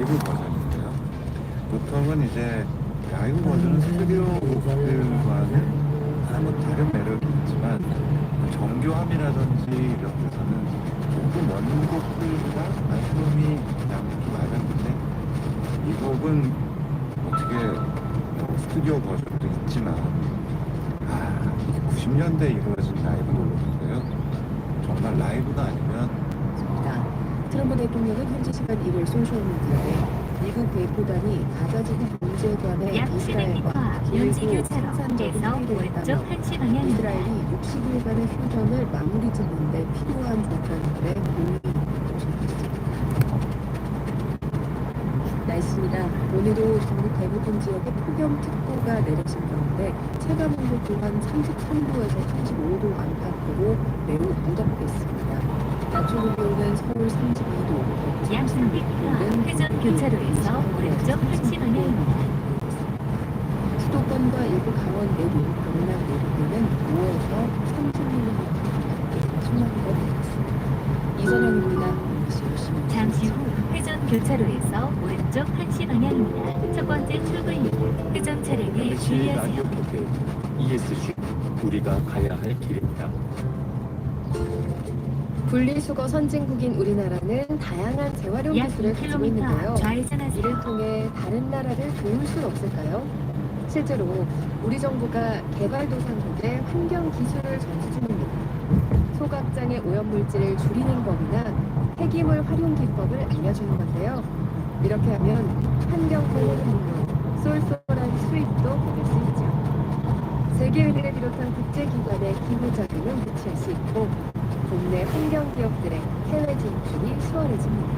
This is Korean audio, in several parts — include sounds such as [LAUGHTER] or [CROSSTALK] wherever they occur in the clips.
라이브 버전인데요. 보통은 이제 라이브 버전은 스튜디오 곡들과는 사뭇 다른 매력이 있지만 정교함이라든지 이런 데서는 조금 원곡들보다 아쉬움이 남기 마련인데 이 곡은 어떻게 뭐 스튜디오 버전도 있지만 아 이게 90년대에 이루어진 라이브 노래인데요. 정말 라이브가 아니면. 트럼프 대통령은 현지 시간 1일 소셜미디어에 미국 대포단이 가자지구 문제 관해 약 이스라엘과 700m 길고 윤지교차로에서 생산적인 오른쪽 회의를 한시 했다며 방향입니다. 이스라엘이 60일간의 휴전을 마무리 짓는데 필요한 조건들에 동의 조성했습니다. 날씨입니다. 오늘도 전국 대부분 지역에 폭염특보가 내려진 가운데 체감온도 또한 33도에서 35도 안팎으로 매우 무덥겠습니다. 낮 최고 기온은 서울 32도, 약 300m 회전 교차로에서 오른쪽 한시 방향입니다. 수도권과 일부 강원 내륙, 경남 내륙에는 5에서 30mm 가깝게 소나기가 내렸습니다. 이선영입니다. 잠시 후 회전 교차로에서 오른쪽 한시 방향입니다. 첫 번째 출구입니다. 회전 차량에 주의하세요. ESG 우리가 가야 할 길입니다. 분리수거 선진국인 우리나라는 다양한 재활용 약 기술을 가지고 있는데요. 2km 좌회전하세요. 이를 통해 다른 나라를 도울 수 없을까요? 실제로 우리 정부가 개발도상국에 환경 기술을 전수 중입니다. 소각장의 오염물질을 줄이는 법이나 폐기물 활용 기법을 알려주는 건데요. 이렇게 하면 환경 보호는 물론 쏠쏠한 수입도 받을 수 있죠. 세계은행을 비롯한 국제기관의 기부 자금을 유치할 수 있고 국내 환경 기업들의 해외 진출이 수월해집니다.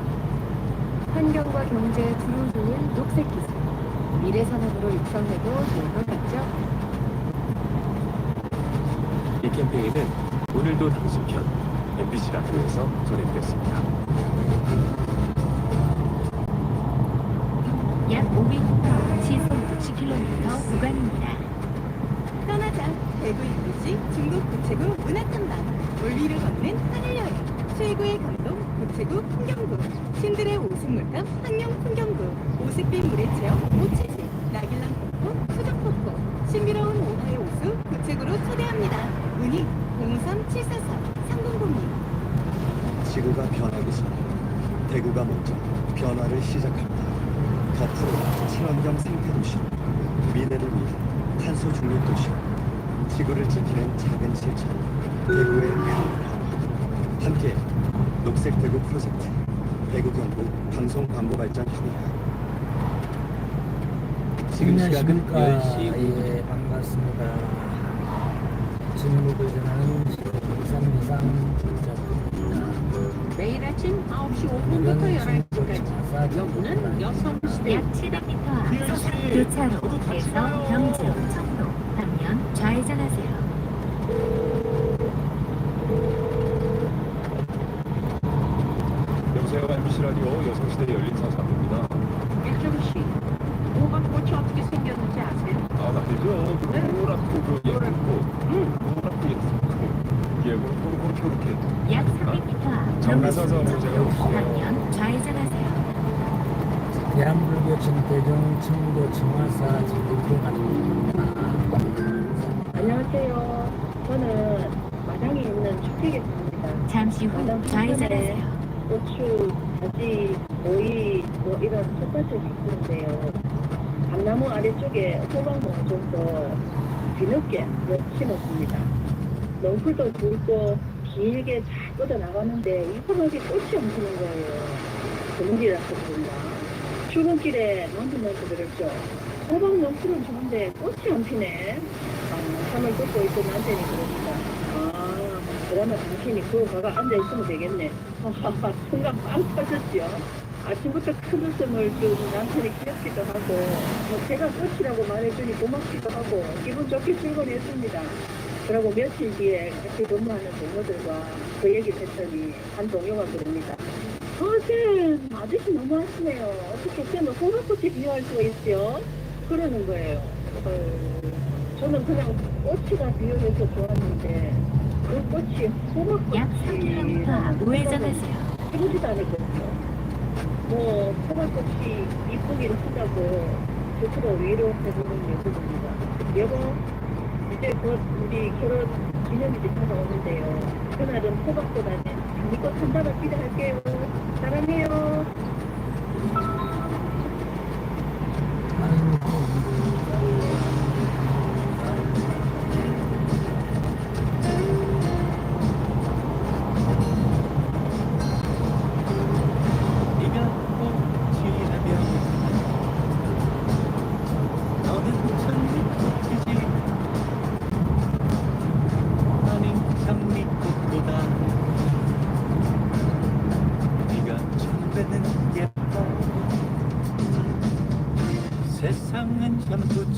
환경과 경제에 두루 좋은 녹색 기술, 미래 산업으로 육성해도 좋은 것 같죠? 이 캠페인은 오늘도 당신 편 MBC 라디오에서 전해드렸습니다. 약 500m 시속 60km 구간입니다. 떠나자 대구 이구시 중국 구체구 문화탐방 원리를 걷는 하늘여행. 최고의 감동 구체구 풍경구 신들의 오색물감 항룡 풍경구 오색빛 물의 체험 오치지 나길랑 폭포 수정 폭포. 신비로운 오하의 호수 구체구로 초대합니다. 문의 03744 3002 지구가 변하기 전에 대구가 먼저 변화를 시작합니다. 더 친환경 생태 도시, 미래를 위해 탄소 중립 도시, 지구를 지키는 작은 실천, 대구의. 함께 녹색 대구 프로젝트, 대구 경북 방송 광고 발전 협의회. 지금 시각은 안녕하십니까. 10시 예, 반갑습니다. 진무를 전하는 이상 이상 기자입니다. 매일 아침 9시 5분부터 11시까지 여기는 여성 시대 약 700m 앞 교차로에서 경주, 청도 방면 좌회전하세요. 여보세요 MBC 라디오 여성시대 열린 사사입니다. 일정씨 호박꽃이 어떻게 생겼는지 아세요? 아 맞죠? 그 노랗고 그 예쁘고 노랗고 예쁘고 예쁘고 그렇게 그렇게 약 300m 앞 정면사서 경주, 문제가 청도 없어요. 방면 좌회전하세요. 대한불교 진대중 청도 청화사 진대교 가족입니다. 안녕하세요. 저는 마장에 있는 주택에 삽니다. 잠시 후 좌회전하세요. 고추, 가지, 오이 뭐 이런 텃밭을 짓는데요. 감나무 아래쪽에 호박을 좀더 뒤늦게 심었습니다. 넝쿨도 굵고 길게 잘 뻗어 나가는데 이 호박이 꽃이 안 피는 거예요. 드물이라서 그런가. 출근길에 남편한테 그랬죠. 호박 넝쿨은 좋은데 꽃이 안 피네. 아, 잠을 쫓고 있던 남편이 그러니까 아 그러면 당신이 그 가가 앉아있으면 되겠네. 하하하 [LAUGHS] 순간 빵 터졌죠 아침부터 큰 웃음을 준 남편이 귀엽기도 하고 뭐 제가 꽃이라고 말해주니 고맙기도 하고 기분 좋게 출근했습니다. 그리고 며칠 뒤에 같이 근무하는 동료들과 그 얘기를 했더니 한 동료가 그럽니다 어제 아저씨 너무 하시네요. 어떻게 쌤은 호박꽃이 비유할 수가 있죠 그러는 거예요. 어, 저는 그냥 꽃이가 비유해서 좋았는데 그 꽃이 호박꽃이 약 3km 앞 우회전하세요. 생기도 않았거든요. 뭐 호박꽃이 이쁘기를 한다고 스스로 위로해주는 예술입니다. 여보, 이제 곧 우리 결혼 기념일이 다가오는데요. 그날은 호박보다는 장미꽃 한 단을 기대할게요. 사랑해요.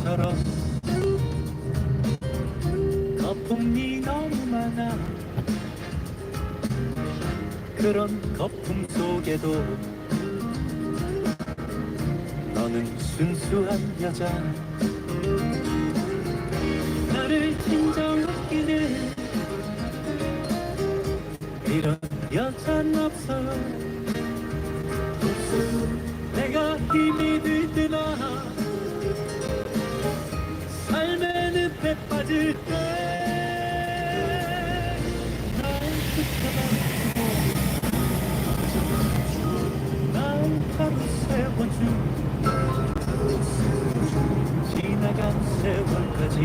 샴푸처럼. 거품이 너무 많아. 그런 거품 속에도 너는 순수한 여자. 나를 진정하기는 이런 여잔 없어. 내가 힘이 들드나 빠질 때날 붙잡아주고 날 하루 세워주 지나간 세월까지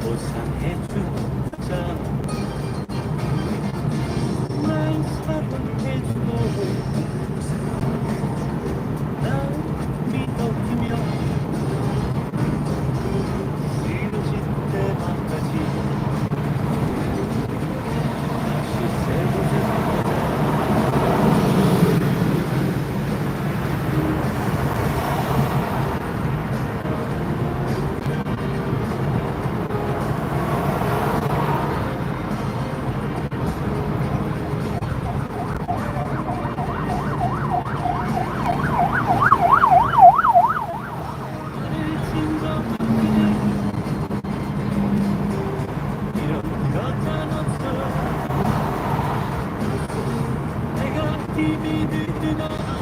보상해주자 내가 힘이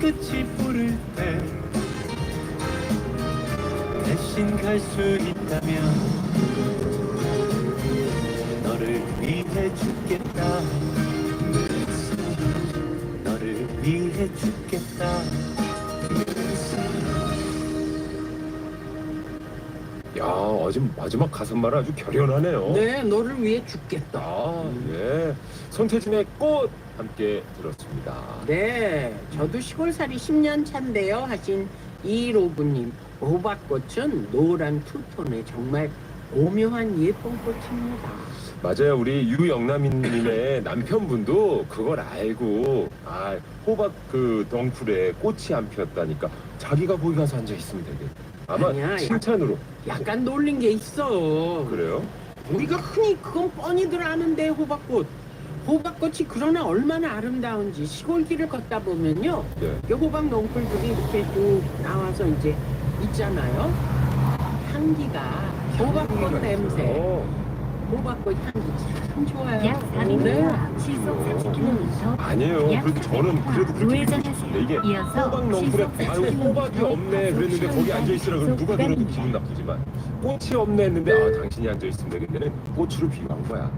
끝이 부를 때 대신 갈 수 있다면 너를 위해 죽겠다 너를 위해 죽겠다 야, 아주 마지막 가슴말 아주 결연하네요. 네, 너를 위해 죽겠다. 아, 예. 손태진의 꽃 함께 들었습니다. 네, 저도 시골살이 10년 차인데요 하신 이로브님 호박꽃은 노란 투톤의 정말 오묘한 예쁜 꽃입니다. 맞아요. 우리 유영남님의 [LAUGHS] 남편분도 그걸 알고 아 호박 그 덩쿨에 꽃이 안 피었다니까 자기가 거기 가서 앉아 있으면 되게 아마 아니야, 칭찬으로 약간 놀린 게 있어. 그래요? 우리가 흔히 그건 뻔히들 아는데 호박꽃. 호박꽃이 그러나 얼마나 아름다운지 시골길을 걷다 보면요. 네. 이 호박 넝쿨들이 이렇게 쭉 나와서 이제 있잖아요. 향기가 호박꽃 냄새, 어, 호박꽃 향기 참 좋아요. 약 400m 시속 40km 아니에요. 약 그래도 저는 400m 그래도 그렇게 느끼고 우회전하세요. 싶은데 이게 이어서 호박 시속 아유 40km 호박이 없네 그랬는데 거기 앉아 있으라 그러면 누가 들어도 기분 나쁘지. 하지만 꽃이 없네 했는데 아 당신이 앉아 있으면 되겠네는 꽃으로 비유한 거야.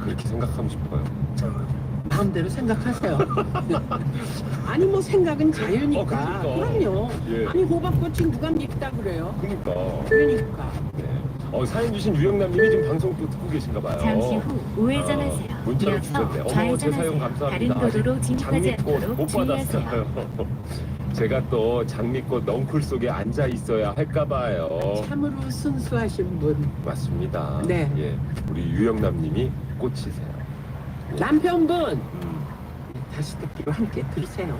그렇게 생각하고 싶어요. 마음대로 생각하세요. [LAUGHS] 아니 뭐 생각은 자유니까. 어, 그러니까. 그럼요. 예. 아니 호박꽃이 누가 밉다 그래요? 그러니까. 그러니까. 네. 어, 사연 주신 유영남님이 지금 방송 또 듣고 계신가 봐요. 잠시 후 우회전하세요. 어, 문자로 주셨네. 어머, 제 사연 좌회전하세요. 감사합니다. 다른 도로로 진입하지 장미꽃 않도록 못 주의하세요. 받았어요. 제가 또 장미꽃 넝쿨 속에 앉아 있어야 할까 봐요. 참으로 순수하신 분. 맞습니다. 네. 예. 우리 유영남님이 꽃이세요. 남편분 음, 다시 듣기로 함께 들으세요.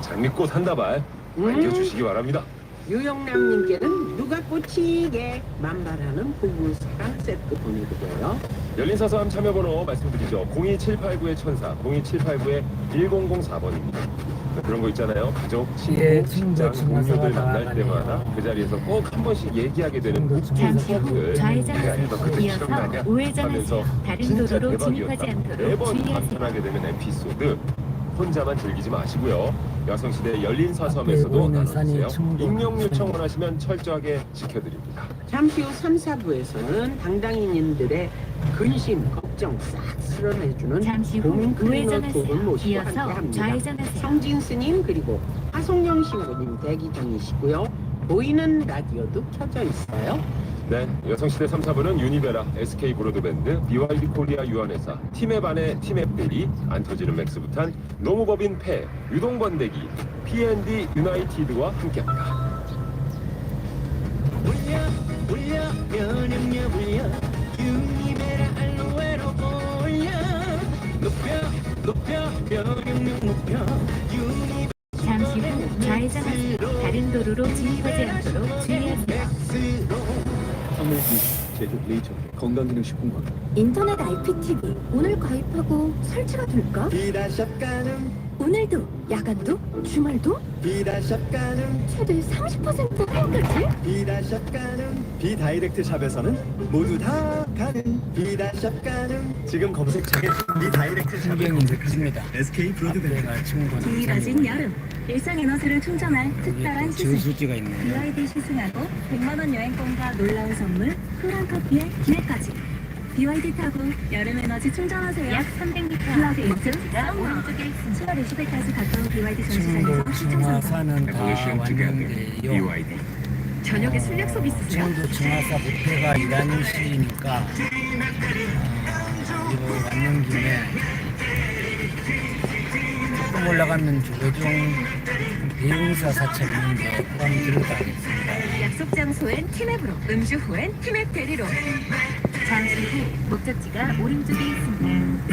장미꽃 한 다발 안겨주시기 바랍니다. 유영남님께는 누가 꽂히게 만발하는 부부 사랑 세트 보내드려요. 열린 사서함 참여번호 말씀드리죠. 02789의 천사, 02789의 1004번입니다. 그런 거 있잖아요. 가족, 친구, 예, 직장, 친구, 동료들 만날. 때마다 그 자리에서 꼭 한 번씩 얘기하게 되는 웃긴 잠시 후. 좌회전하세요. 이어서 기억나냐? 우회전하세요. 다른 진짜 도로로 진입하지 대박이었다. 않도록 매번 주의하세요. 감탄하게 되는 에피소드. 혼자만 즐기지 마시고요. 여성시대 열린 산이 나눠주세요. 익명 요청 산입니다. 원하시면 철저하게 지켜드립니다. 잠시 후 3, 4부에서는 당당인님들의 근심, 걱정 싹 쓸어내주는 잠시 후 고민 클리너 두분 우회전하세요. 모시고 이어서 함께합니다. 좌회전하세요. 성진 스님 그리고 하송영 신부님 대기 중이시고요. 보이는 라디오도 켜져 있어요. 네, 여성시대 3, 4부는 유니베라, SK 브로드밴드, BYD 코리아 유한회사, 팀의 반의 팀앱 대리, 안 터지는 맥스부탄, 노무법인 폐, 유동번대기, P&D 유나이티드와 함께합니다. 울려 울려 면역력 울려 유니베라 알로에로 올려 높여 높여 면역력 높여 유니 잠시 후 좌회전하세요. 다른 도로로 진입하지 않도록 주의 하세요. 제주 레이저 건강기능식품관 인터넷 IPTV 오늘 가입하고 설치가 될까? 비다샵 가능 오늘도 야간도 주말도 비다샵 가능 최대 30% 할인까지? 비다샵 가능 비다이렉트 샵에서는 모두 다 가능 비다샵 가능 지금 검색창에 비다이렉트 신경이 느껴집니다. SK 브로드밴드 앞에가 친구는 길어진 여름 일상 에너지를 충전할 특별한 시즌 저수지가 있네요. BYD 시승하고 100만원 여행권과 놀라운 선물 쿨한 커피의 기회까지 BYD 타고 여름 에너지 충전하세요 약 300m 플러그 인증 목적지가 오른쪽에 있습니다. 10월 20일까지 가까운 BYD 전시장에서 친구, 시청 선물 청화사는 다 왔는데요. 저녁에 술 약속 있으세요? 청도 청화사 부패가 일하는 시이니까 어, 여기로 왔는 김에 조금 올라가면 조계종 대웅사 사찰 있는데 그거 한번 들어가겠습니다. 약속 장소엔 티맵으로, 음주 후엔 티맵 대리로. 잠시 후 목적지가 오른쪽에 있습니다.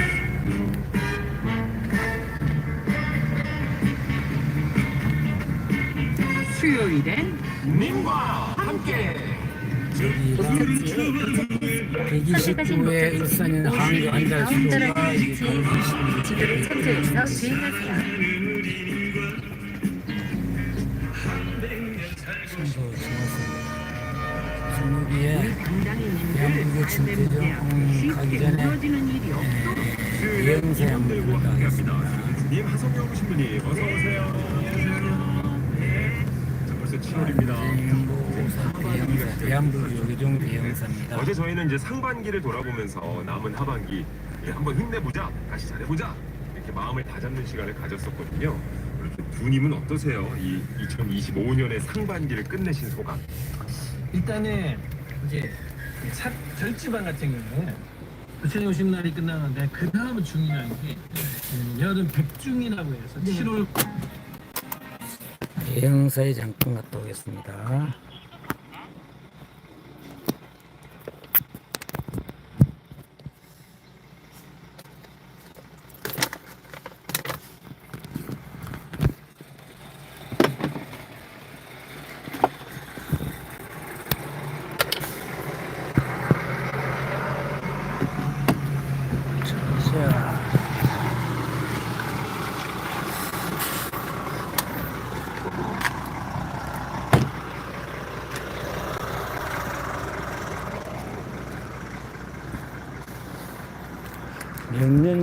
수요일엔 목적지에 도착했습니다. 129회 일산인 이 강진시 지도를 참조해서 주행하세요. 대한민국 진대정 음, 가기 전에 없어. 여행사 한번 들어가 하겠습니다. 님 하성경 신부님 어서 오세요. 네. 자, 벌써 7월입니다. 대형사, 대한민국 요기종 대형사입니다. 어제 저희는 이제 상반기를 돌아보면서 남은 하반기 예, 한번 힘내보자, 다시 잘해보자 이렇게 마음을 다잡는 시간을 가졌었거든요. 이렇게 두 님은 어떠세요? 이 2025년의 상반기를 끝내신 소감. 일단은 이제 차, 절지방 같은 경우에 부처님 오신 날이 끝나는데 그 다음은 중요한 게 음, 여름 백중이라고 해서 7월 대형사에 잠깐 갔다 오겠습니다. 자,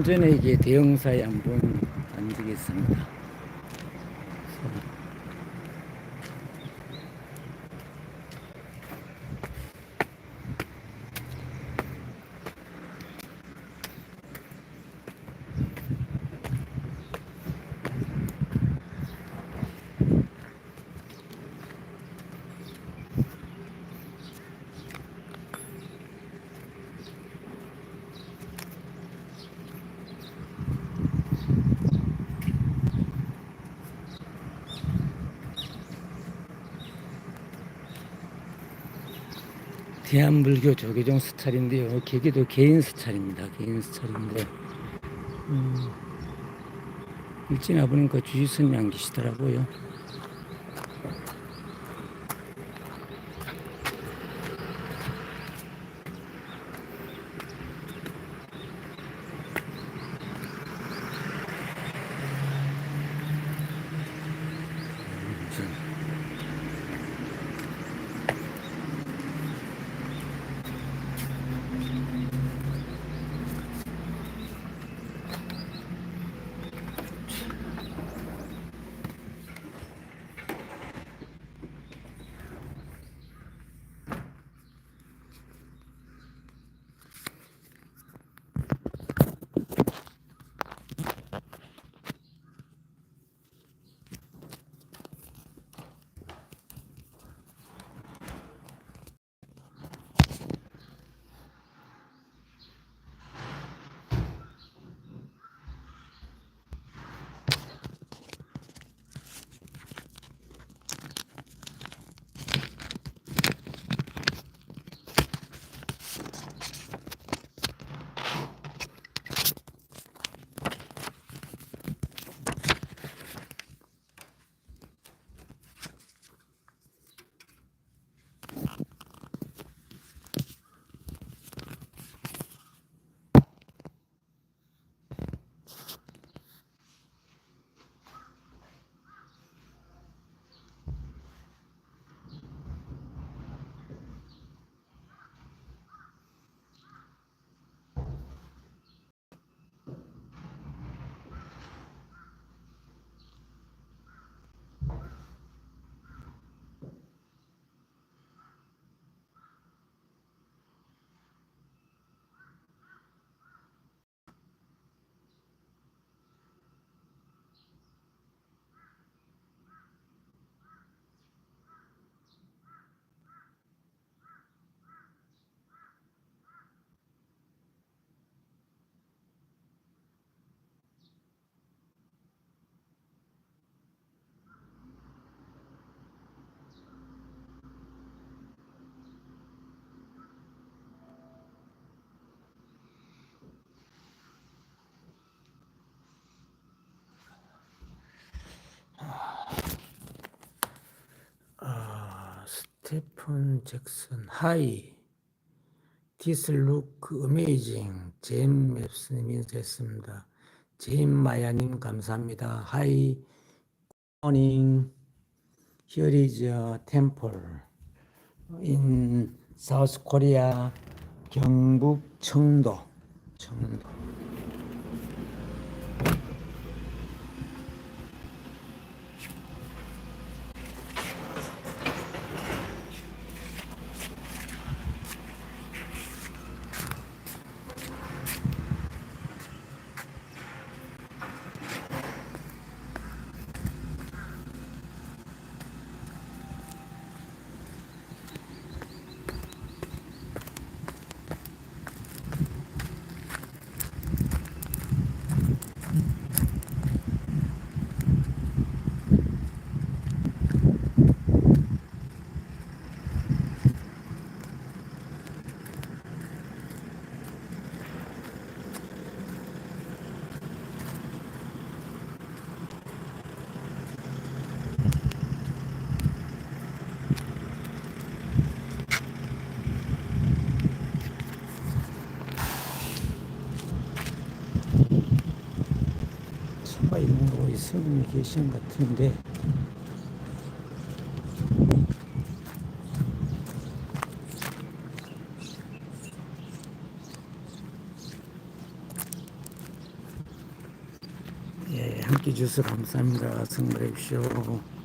전에 이게 대형사에 한번 앉으겠습니다. 대한불교 조계종 스타일인데요. 계기도 개인 스타일입니다. 개인 스타일인데 음, 일진 아버님 그 주지스님 안 계시더라고요. 스테픈 잭슨 하이. 룩 어메이징 제임 맵스님 인사했습니다. 제임 마야님 감사합니다. 하이. A temple. In South Korea 경북 청도. 청도 차가 있는 스님이 계신 것 같은데 예, 함께 주셔서 감사합니다. 성불해 주시오.